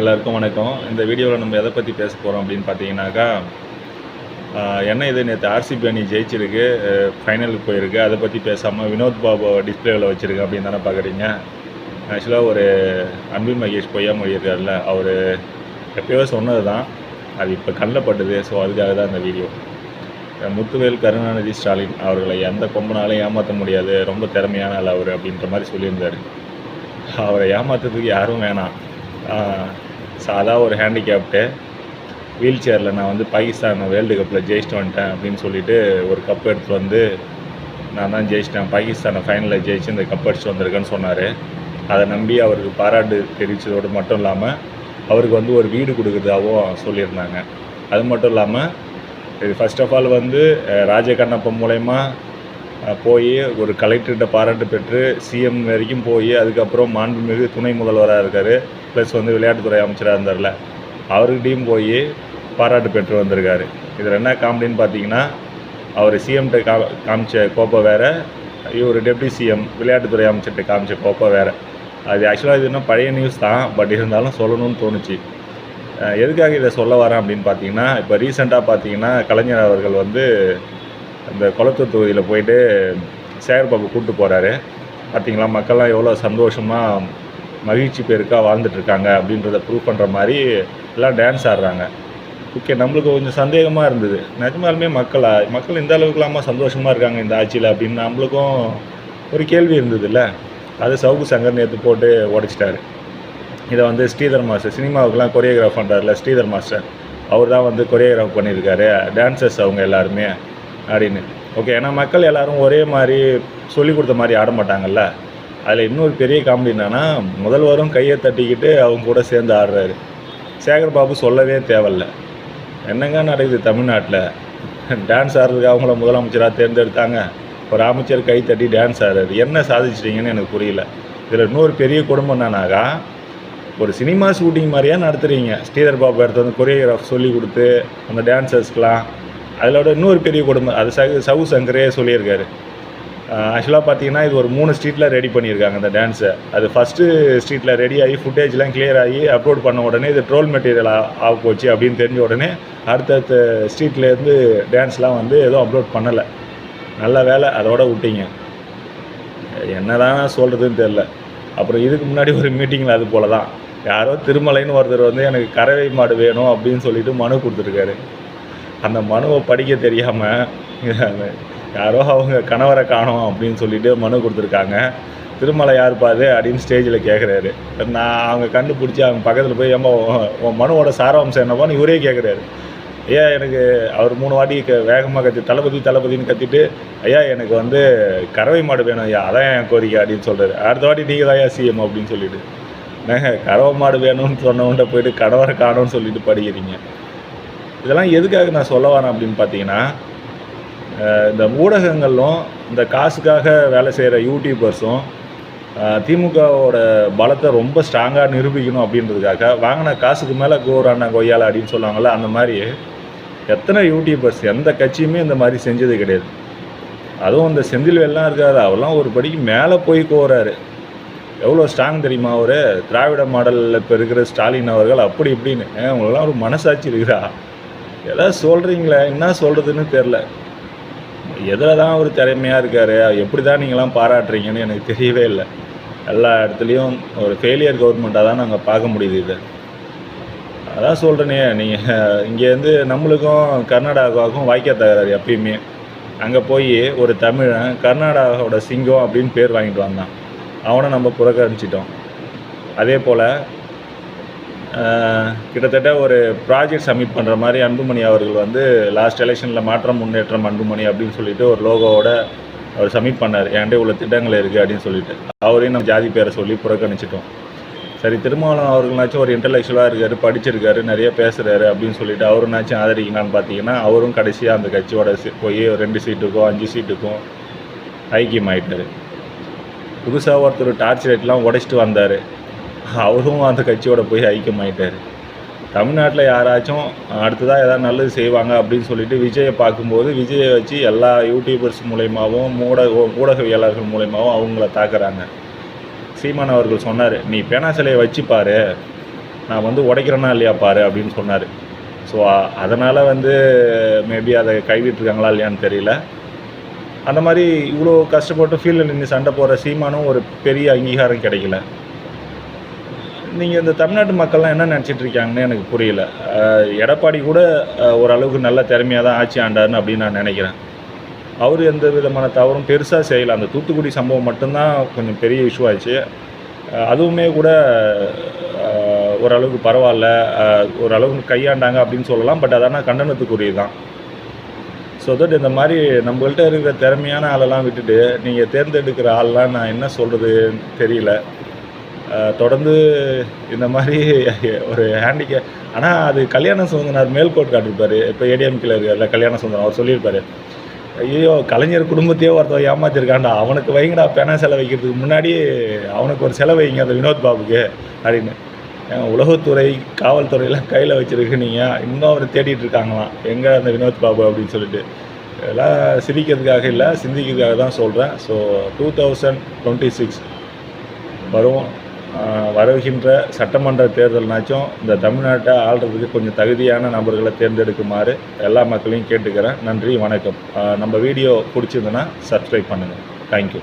எல்லாருக்கும் வணக்கம். இந்த வீடியோவில் நம்ம எதை பற்றி பேச போகிறோம் அப்படின்னு பார்த்தீங்கன்னாக்கா என்ன இது நேற்று ஆர்சிபி அணி ஜெயிச்சிருக்கு ஃபைனலுக்கு போயிருக்கு. அதை பற்றி பேசாமல் வினோத் பாபு டிஸ்பிளேவில் வச்சுருக்கு அப்படின்னு தானே பார்க்குறீங்க ஆக்சுவலாக ஒரு அன்பில் மகேஷ் பொய்யாமொழி இருக்கார்ல அவர் எப்பயோ சொன்னது தான் அது இப்போ கண்ணில் ஸோ அதுக்காக தான் இந்த வீடியோ. முத்துவேல் கருணாநிதி ஸ்டாலின் அவர்களை எந்த கொம்பனாலும் ஏமாற்ற முடியாது. ரொம்ப திறமையான ஆள் அவர் அப்படின்ற மாதிரி சொல்லியிருந்தார். அவரை ஏமாத்துறதுக்கு யாரும் வேணாம். சாதா ஒரு ஹேண்டிகேப்டு வீல் சேரில் நான் வந்து பாகிஸ்தான் வேர்ல்டு கப்பில் ஜெயிச்சிட்டு வந்துட்டேன் அப்படின்னு சொல்லிட்டு ஒரு கப் எடுத்துகிட்டு வந்து நான் தான் ஜெயிச்சிட்டேன். பாகிஸ்தானை ஃபைனலில் ஜெயிச்சு இந்த கப் அடிச்சுட்டு வந்திருக்கேன்னு சொன்னார். அதை நம்பி அவருக்கு பாராட்டு தெரிவித்ததோடு மட்டும் இல்லாமல் அவருக்கு வந்து ஒரு வீடு கொடுக்குறதாகவும் சொல்லியிருந்தாங்க. அது மட்டும் இல்லாமல் இது ஃபஸ்ட் ஆஃப் ஆல் வந்து ராஜ ராஜகண்ணப்பன் மூலயமா போய் ஒரு கலெக்டர்கிட்ட பாராட்டு பெற்று சிஎம் வரைக்கும் போய் அதுக்கப்புறம் மாண்புமிகு துணை முதல்வராக இருக்கார். ப்ளஸ் வந்து விளையாட்டுத்துறை அமைச்சராக இருந்தார்ல. அவர்கிட்டையும் போய் பாராட்டு பெற்று வந்திருக்காரு. இதில் என்ன காமெடின்னு பார்த்தீங்கன்னா அவர் சிஎம்கிட்ட கா காமிச்ச கோப்பை வேறு இவர் டெப்டி சிஎம் விளையாட்டுத்துறை அமைச்சர்கிட்ட காமிச்ச கோப்பை வேறு. அது ஆக்சுவலாக இது இன்னும் பழைய நியூஸ் தான் பட் இருந்தாலும் சொல்லணும்னு தோணுச்சு. எதுக்காக இதை சொல்ல வரேன் அப்படின்னு பார்த்தீங்கன்னா இப்போ ரீசெண்டாக பார்த்தீங்கன்னா கலைஞர் அவர்கள் வந்து இந்த குளத்தூர் தொகுதியில் போயிட்டு சேகர் பாபு கூப்பிட்டு போகிறாரு பார்த்தீங்களா மக்கள்லாம் எவ்வளோ சந்தோஷமாக மகிழ்ச்சி பேருக்காக வாழ்ந்துட்டுருக்காங்க அப்படின்றத ப்ரூவ் பண்ணுற மாதிரி எல்லாம் டான்ஸ் ஆடுறாங்க. ஓகே நம்மளுக்கு கொஞ்சம் சந்தேகமாக இருந்தது. நிஜமாலுமே மக்களா? மக்கள் இந்த அளவுக்குலாமா சந்தோஷமாக இருக்காங்க இந்த ஆட்சியில் அப்படின்னு நம்மளுக்கும் ஒரு கேள்வி இருந்ததுல்ல. அது சவுக்கு சங்கர் நேற்று போட்டு உடைச்சிட்டாரு. இதை வந்து ஸ்ரீதர் மாஸ்டர் சினிமாவுக்குலாம் கொரியோகிராஃப் பண்ணுறாருல ஸ்ரீதர் மாஸ்டர். அவர் தான் வந்து கொரியோகிராஃப் பண்ணியிருக்காரு. டான்சர்ஸ் அவங்க எல்லாருமே. அப்படின்னு. ஓகே ஏன்னா மக்கள் எல்லோரும் ஒரே மாதிரி சொல்லி கொடுத்த மாதிரி ஆட மாட்டாங்கல்ல. அதில் இன்னொரு பெரிய காமெடி என்னென்னா முதல்வரும் கையை தட்டிக்கிட்டு அவங்க கூட சேர்ந்து ஆடுறாரு. சேகர் பாபு சொல்லவே தேவையில்ல. என்னங்க நடக்குது தமிழ்நாட்டில்? டான்ஸ் ஆடுறதுக்கு அவங்கள முதலமைச்சராக தேர்ந்தெடுத்தாங்க. ஒரு அமைச்சர் கை தட்டி டான்ஸ் ஆடுறாரு. என்ன சாதிச்சிட்டிங்கன்னு எனக்கு புரியல. இதில் இன்னொரு பெரிய குடும்பம் என்னன்னாக்கா ஒரு சினிமா ஷூட்டிங் மாதிரியே நடத்துகிறீங்க ஸ்ரீதர் பாபு எடுத்து வந்து கொரியோகிராஃப் சொல்லி கொடுத்து அந்த டான்ஸர்ஸ்க்கெலாம் அதிலோட இன்னொரு பெரிய குடும்பம் அது சகு சவு சங்கரே சொல்லியிருக்காரு. ஆக்சுவலாக பார்த்தீங்கன்னா இது ஒரு மூணு ஸ்ட்ரீட்டில் ரெடி பண்ணியிருக்காங்க அந்த டான்ஸை அது ஃபஸ்ட்டு ஸ்ட்ரீட்டில் ரெடி ஆகி ஃபுட்டேஜ்லாம் கிளியர் ஆகி அப்லோட் பண்ண உடனே இது ட்ரோல் மெட்டீரியல் ஆக போச்சு அப்படின்னு தெரிஞ்ச உடனே அடுத்தடுத்த ஸ்ட்ரீட்லேருந்து டான்ஸ்லாம் வந்து எதுவும் அப்லோட் பண்ணலை. நல்ல வேலை அதோட விட்டீங்க. என்னதான் சொல்கிறதுன்னு தெரில அப்புறம் இதுக்கு முன்னாடி ஒரு மீட்டிங்கில் அது போல தான் யாரோ திருமலைன்னு ஒருத்தர் வந்து எனக்கு கறவை மாடு வேணும் அப்படின்னு சொல்லிட்டு மனு கொடுத்துருக்காரு. அந்த மனுவை படிக்க தெரியாமல் யாரோ அவங்க கணவரை காணோம் அப்படின்னு சொல்லிட்டு மனு கொடுத்துருக்காங்க. திருமலை யார் பாரு அப்படின்னு ஸ்டேஜில் கேட்குறாரு நான் அவங்க கண்டுபிடிச்சி அவங்க பக்கத்தில் போய் ஏமா உன் மனுவோட சாராம்சம் என்னப்பான்னு இவரே கேட்குறாரு ஐயா எனக்கு அவர் மூணு வாட்டி க வேகமாக கத்தி தளபதி தளபதின்னு கத்திட்டு ஐயா எனக்கு வந்து கறவை மாடு வேணும் ஐயா அதான் என் கோரிக்கை அப்படின்னு சொல்கிறாரு அடுத்த வாட்டி நீங்கள் தான் ஐயா சிஎம் அப்படின்னு சொல்லிட்டு நாங்கள் கறவை மாடு வேணும்னு சொன்னவன்ட்ட போயிட்டு கணவரை காணோன்னு சொல்லிட்டு படிக்கிறீங்க. இதெல்லாம் எதுக்காக நான் சொல்ல வரேன் அப்படின்னு பார்த்தீங்கன்னா இந்த ஊடகங்களும் இந்த காசுக்காக வேலை செய்கிற யூடியூபர்ஸும் திமுகவோட பலத்தை ரொம்ப ஸ்ட்ராங்காக நிரூபிக்கணும் அப்படின்றதுக்காக வாங்கின காசுக்கு மேலே கோரான கொய்யால அப்படின்னு சொல்லுவாங்கள்ல அந்த மாதிரி எத்தனை யூடியூபர்ஸ் எந்த கட்சியுமே இந்த மாதிரி செஞ்சது கிடையாது. அதுவும் இந்த செந்தில் வெள்ளம் இருக்காது அவர்லாம் ஒரு படிக்கு மேலே போய் கோராரு எவ்வளோ ஸ்ட்ராங் தெரியுமா அவர்? திராவிட மாடலில் இப்போ இருக்கிற ஸ்டாலின் அவர்கள் அப்படி இப்படின்னு. ஏன் உங்களுக்குலாம் ஒரு மனசாட்சி இருக்குதா? ஏதாவது சொல்கிறீங்களே என்ன சொல்கிறதுன்னு தெரில எதில் தான் அவர் திறமையாக இருக்கார் எப்படி தான் நீங்களாம் பாராட்டுறீங்கன்னு எனக்கு தெரியவே இல்லை. எல்லா இடத்துலையும் ஒரு ஃபெயிலியர் கவர்மெண்ட்டாக தான் நாங்கள் பார்க்க முடியுது இதை. அதான் சொல்கிறேனே நீங்கள் இங்கேருந்து நம்மளுக்கும் கர்நாடகாவுக்கும் வாய்க்க தகராறு எப்பயுமே. அங்கே போய் ஒரு தமிழன் கர்நாடகாவோட சிங்கம் அப்படின்னு பேர் வாங்கிட்டு வந்தான். அவனை நம்ம புறக்கணிச்சிட்டோம். அதே போல் கிட்டத்தட்ட ஒரு ப்ராஜெக்ட் சப்மிட் பண்ணுற மாதிரி அன்புமணி அவர்கள் வந்து லாஸ்ட் எலெக்ஷனில் மாற்றம் முன்னேற்றம் அன்புமணி அப்படின்னு சொல்லிட்டு ஒரு லோகோவோட அவர் சப்மிட் பண்ணார். என்கிட்ட இவ்வளோ திட்டங்கள் இருக்குது அப்படின்னு சொல்லிட்டு. அவரையும் நம்ம ஜாதி பேரை சொல்லி புறக்கணிச்சிட்டோம். சரி திருமாவளவன் அவர்களாச்சும் ஒரு இன்டலெக்சுவலாக இருக்காரு படிச்சிருக்காரு நிறைய பேசுகிறாரு அப்படின்னு சொல்லிட்டு அவருனாச்சும் ஆதரிக்கலான்னு பார்த்தீங்கன்னா அவரும் கடைசியாக அந்த கட்சியோட போய் ரெண்டு சீட்டுக்கும் அஞ்சு சீட்டுக்கும் ஐக்கியமாயிட்டார். புதுசாக ஒருத்தர் டார்ச் லைட்லாம் உடைச்சிட்டு வந்தார். அவரும் அந்த கட்சியோட போய் ஐக்கியமாயிட்டார். தமிழ்நாட்டில் யாராச்சும் அடுத்ததாக எதாவது நல்லது செய்வாங்க அப்படின்னு சொல்லிட்டு விஜயை பார்க்கும்போது விஜயை வச்சு எல்லா யூடியூபர்ஸ் மூலயமாவும் ஊடக ஊடகவியலாளர்கள் மூலயமாவும் அவங்கள தாக்குறாங்க. சீமான் அவர்கள் சொன்னார் நீ பேனா சிலையை வச்சு நான் வந்து உடைக்கிறேனா இல்லையா பாரு அப்படின்னு சொன்னார். ஸோ அதனால் வந்து மேபி அதை கைவிட்டுருக்காங்களா இல்லையான்னு தெரியல. அந்த மாதிரி இவ்வளோ கஷ்டப்பட்டு ஃபீல்டில் நின்று சண்டை போடுற சீமானும் ஒரு பெரிய அங்கீகாரம் கிடைக்கல. நீங்கள் இந்த தமிழ்நாட்டு மக்கள்லாம் என்ன நினச்சிட்டு இருக்காங்கன்னு எனக்கு புரியல. எடப்பாடி கூட ஓரளவுக்கு நல்ல திறமையாக தான் ஆட்சி ஆண்டாருன்னு அப்படின்னு நான் நினைக்கிறேன். அவர் எந்த விதமான தவறும் பெருசாக செய்யலை. அந்த தூத்துக்குடி சம்பவம் மட்டும்தான் கொஞ்சம் பெரிய இஷ்யூ ஆச்சு. அதுவுமே கூட ஓரளவுக்கு பரவாயில்ல. ஓரளவுக்கு கையாண்டாங்க அப்படின்னு சொல்லலாம். பட் அதனால் கண்டனத்துக்குரியது தான். ஸோ தட் இந்த மாதிரி நம்மள்கிட்ட இருக்கிற திறமையான ஆளெல்லாம் விட்டுட்டு நீங்கள் தேர்ந்தெடுக்கிற ஆள்லாம் நான் என்ன சொல்கிறது தெரியல. தொடர்ந்து இந்த மாதிரி ஒரு ஹேண்டிகே ஆனால் அது கல்யாண சுதந்திரனார் மேல்கோட் காட்டியிருப்பார் இப்போ ஏடிஎம்கில் இருக்கார்ல கல்யாண சுதந்திரம் அவர் சொல்லியிருப்பாரு. ஐயோ கலைஞர் குடும்பத்தையே ஒருத்தர் ஏமாத்திருக்காண்டா அவனுக்கு வைங்கடா பேனா செலவு வைக்கிறதுக்கு முன்னாடி அவனுக்கு ஒரு செலவு வைங்க அந்த வினோத் பாபுக்கு அப்படின்னு. உலகத்துறை காவல்துறையெல்லாம் கையில் வச்சுருக்கு நீங்கள் இன்னும் அவரை தேடிட்டு இருக்காங்களாம். எங்கே அந்த வினோத் பாபு அப்படின்னு சொல்லிட்டு. இதெல்லாம் சிரிக்கிறதுக்காக இல்லை சிந்திக்கிறதுக்காக தான் சொல்கிறேன் so two thousand twenty six வரும். வருகின்ற சட்டமன்ற தேர்தல்னாச்சும் இந்த தமிழ்நாட்டை ஆள்றதுக்கு கொஞ்சம் தகுதியான நபர்களை தேர்ந்தெடுக்குமாறு எல்லா மக்களையும் கேட்டுக்கிறேன். நன்றி வணக்கம். நம்ம வீடியோ பிடிச்சிருந்தனா சப்ஸ்கிரைப் பண்ணுங்கள் தேங்க்யூ